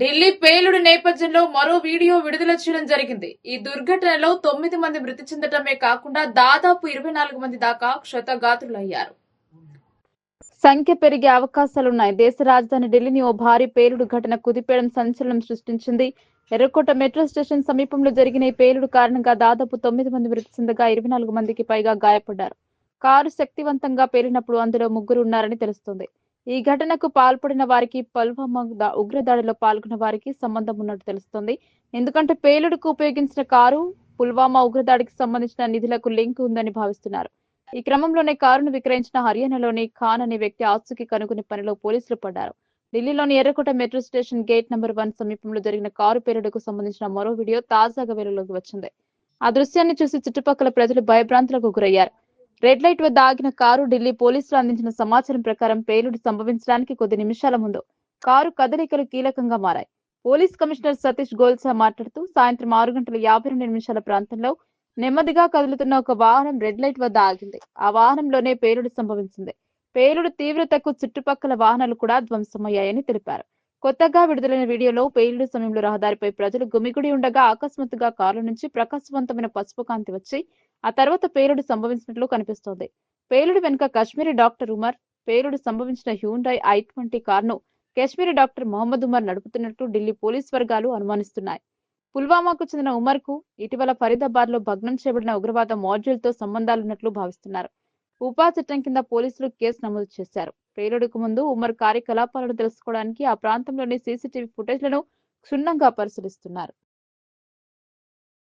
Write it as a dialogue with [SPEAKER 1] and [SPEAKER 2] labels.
[SPEAKER 1] ఢిల్లీ పేలుడు నేపథ్యంలో మరో వీడియో విడుదల చేయడం జరిగింది. ఈ దుర్ఘటనలో తొమ్మిది మంది మృతి చెందటమే కాకుండా దాదాపు ఇరవై నాలుగు మంది దాకా క్షతగాత్రులయ్యారు. సంఖ్య పెరిగే అవకాశాలున్నాయి. దేశ రాజధాని ఢిల్లీని ఓ భారీ పేలుడు ఘటన కుదిపేయడం సంచలనం సృష్టించింది. ఎర్రకోట మెట్రో స్టేషన్ సమీపంలో జరిగిన ఈ పేలుడు కారణంగా దాదాపు తొమ్మిది మంది మృతి చెందగా ఇరవై నాలుగు మందికి పైగా గాయపడ్డారు. కారు శక్తివంతంగా పేలినప్పుడు అందులో ముగ్గురు ఉన్నారని తెలుస్తోంది. ఈ ఘటనకు పాల్పడిన వారికి పల్వామా ఉగ్ర ఉగ్రదాడిలో పాల్గొన్న వారికి సంబంధం ఉన్నట్టు తెలుస్తోంది. ఎందుకంటే పేలుడుకు ఉపయోగించిన కారు పుల్వామా ఉగ్రదాడికి సంబంధించిన నిధులకు లింక్ ఉందని భావిస్తున్నారు. ఈ క్రమంలోనే కారును విక్రయించిన హర్యానాలోని ఖాన్ అనే వ్యక్తి ఆస్తుకి కనుగొనే పనిలో పోలీసులు పడ్డారు. ఢిల్లీలోని ఎర్రకోట metro station gate number one సమీపంలో జరిగిన కారు పేలుడుకు సంబంధించిన మరో వీడియో తాజాగా వెలుగులోకి వచ్చింది. ఆ దృశ్యాన్ని చూసి చుట్టుపక్కల ప్రజలు భయభ్రాంతులకు గురయ్యారు. రెడ్ లైట్ వద్ద ఆగిన కారు ఢిల్లీ పోలీసులు అందించిన సమాచారం ప్రకారం పేలుడు సంభవించడానికి కొద్ది నిమిషాల ముందు కారు కదలికలు కీలకంగా మారాయి. పోలీస్ కమిషనర్ సతీష్ గోల్సా మాట్లాడుతూ సాయంత్రం ఆరు గంటల యాభై రెండు నిమిషాల ప్రాంతంలో నెమ్మదిగా కదులుతున్న ఒక వాహనం రెడ్ లైట్ వద్ద ఆగింది. ఆ వాహనంలోనే పేలుడు సంభవించింది. పేలుడు తీవ్రతకు చుట్టుపక్కల వాహనాలు కూడా ధ్వంసమయ్యాయని తెలిపారు. కొత్తగా విడుదలైన వీడియోలో పేలుడు సమయంలో రహదారిపై ప్రజలు గుమిగుడి ఉండగా అకస్మాత్తుగా కారు నుంచి ప్రకాశవంతమైన పసుపు కాంతి వచ్చి ఆ తర్వాత పేలుడు సంభవించినట్లు కనిపిస్తోంది. పేలుడు వెనుక కాశ్మీరీ డాక్టర్ ఉమర్ పేలుడు సంభవించిన హ్యూండై ఐ ట్వంటీ కారును కాశ్మీరీ డాక్టర్ మహమ్మద్ ఉమర్ నడుపుతున్నట్లు ఢిల్లీ పోలీస్ వర్గాలు అనుమానిస్తున్నాయి. పుల్వామాకు చెందిన ఉమర్కు ఇటీవల ఫరీదాబాద్లో భగ్నం చేయబడిన ఉగ్రవాద మాడ్యూల్తో సంబంధాలున్నట్లు భావిస్తున్నారు. ఉపా చట్టం కింద పోలీసులు కేసు నమోదు చేశారు. పేలుడుకు ముందు ఉమర్ కార్యకలాపాలను తెలుసుకోవడానికి ఆ ప్రాంతంలోని సీసీటీవీ ఫుటేజ్లను క్షుణ్ణంగా పరిశీలిస్తున్నారు.